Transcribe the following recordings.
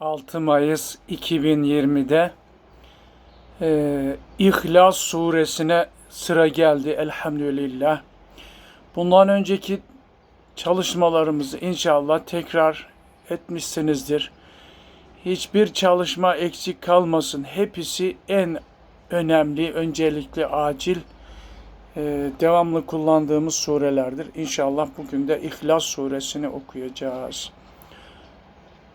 6 Mayıs 2020'de e, İhlas suresine sıra geldi elhamdülillah. Bundan önceki çalışmalarımızı inşallah tekrar etmişsinizdir. Hiçbir çalışma eksik kalmasın. Hepsi en önemli, öncelikli, acil, e, devamlı kullandığımız surelerdir. İnşallah bugün de İhlas suresini okuyacağız.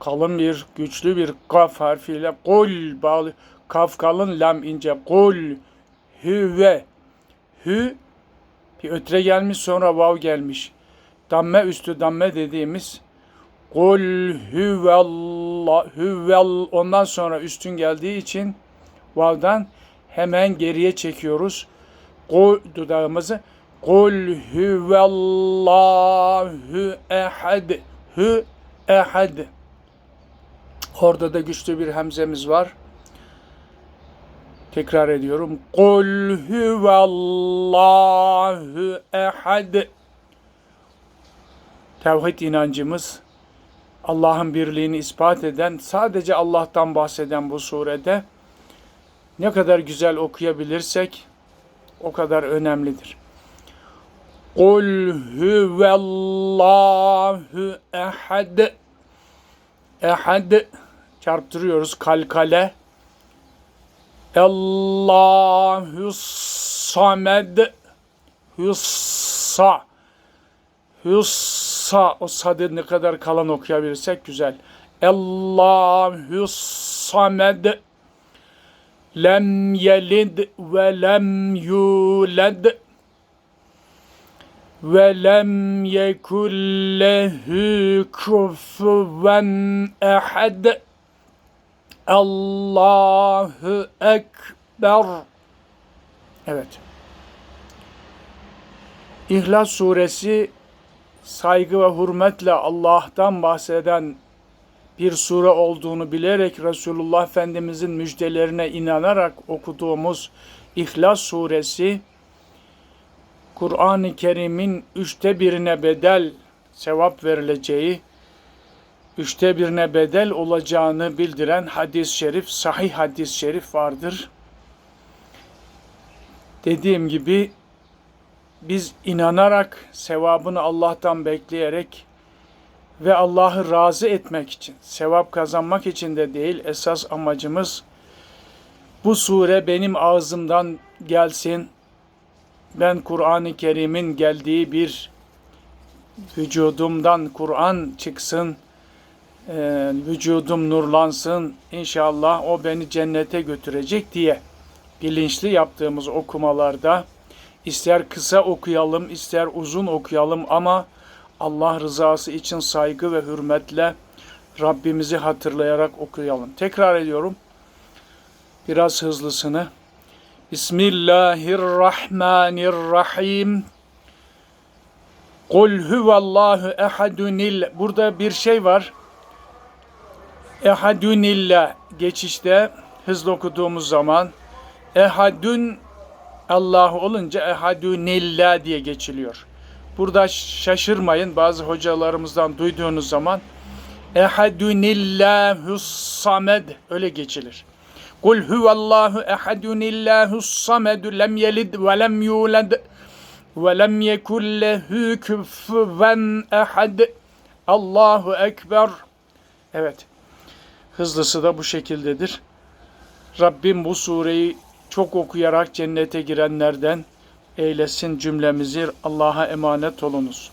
kalın bir, güçlü bir kaf harfiyle kul bağlı. Kaf kalın, lam ince. Kul hüve. Hü bir ötre gelmiş sonra vav gelmiş. Damme üstü damme dediğimiz Kul hüvellah hüvel ondan sonra üstün geldiği için vav'dan hemen geriye çekiyoruz. Kul dudağımızı Kul hüvellahu ehad hü ehad Orada da güçlü bir hemzemiz var. Tekrar ediyorum. Kul huvallahu ehad. Tevhid inancımız Allah'ın birliğini ispat eden, sadece Allah'tan bahseden bu surede ne kadar güzel okuyabilirsek o kadar önemlidir. Kul huvallahu ehad. Ehad çarptırıyoruz kalkale. Allahu samed Hüssa Hüssa o sadı ne kadar kalan okuyabilirsek güzel. Allahu samed lem yelid ve lem yulad ve lem yekun lehu kufuven ehad Allahu Ekber Evet. İhlas suresi saygı ve hürmetle Allah'tan bahseden bir sure olduğunu bilerek Resulullah Efendimizin müjdelerine inanarak okuduğumuz İhlas suresi Kur'an-ı Kerim'in üçte birine bedel sevap verileceği, üçte birine bedel olacağını bildiren hadis-i şerif, sahih hadis-i şerif vardır. Dediğim gibi biz inanarak, sevabını Allah'tan bekleyerek ve Allah'ı razı etmek için, sevap kazanmak için de değil, esas amacımız bu sure benim ağzımdan gelsin, ben Kur'an-ı Kerim'in geldiği bir vücudumdan Kur'an çıksın, e, vücudum nurlansın, inşallah o beni cennete götürecek diye bilinçli yaptığımız okumalarda ister kısa okuyalım, ister uzun okuyalım ama Allah rızası için saygı ve hürmetle Rabbimizi hatırlayarak okuyalım. Tekrar ediyorum. Biraz hızlısını. Bismillahirrahmanirrahim. Kul huvallahu ehadunil. Burada bir şey var. Ehadunillah geçişte hızlı okuduğumuz zaman ehadun Allah olunca ehadunillah diye geçiliyor. Burada şaşırmayın bazı hocalarımızdan duyduğunuz zaman ehadunillahus samed öyle geçilir. Kul huvallahu ehadun illahus samed lem yelid ve lem yulad ve lem yekun lehu kufuven ehad. Allahu ekber. Evet. Hızlısı da bu şekildedir. Rabbim bu sureyi çok okuyarak cennete girenlerden eylesin cümlemizi. Allah'a emanet olunuz.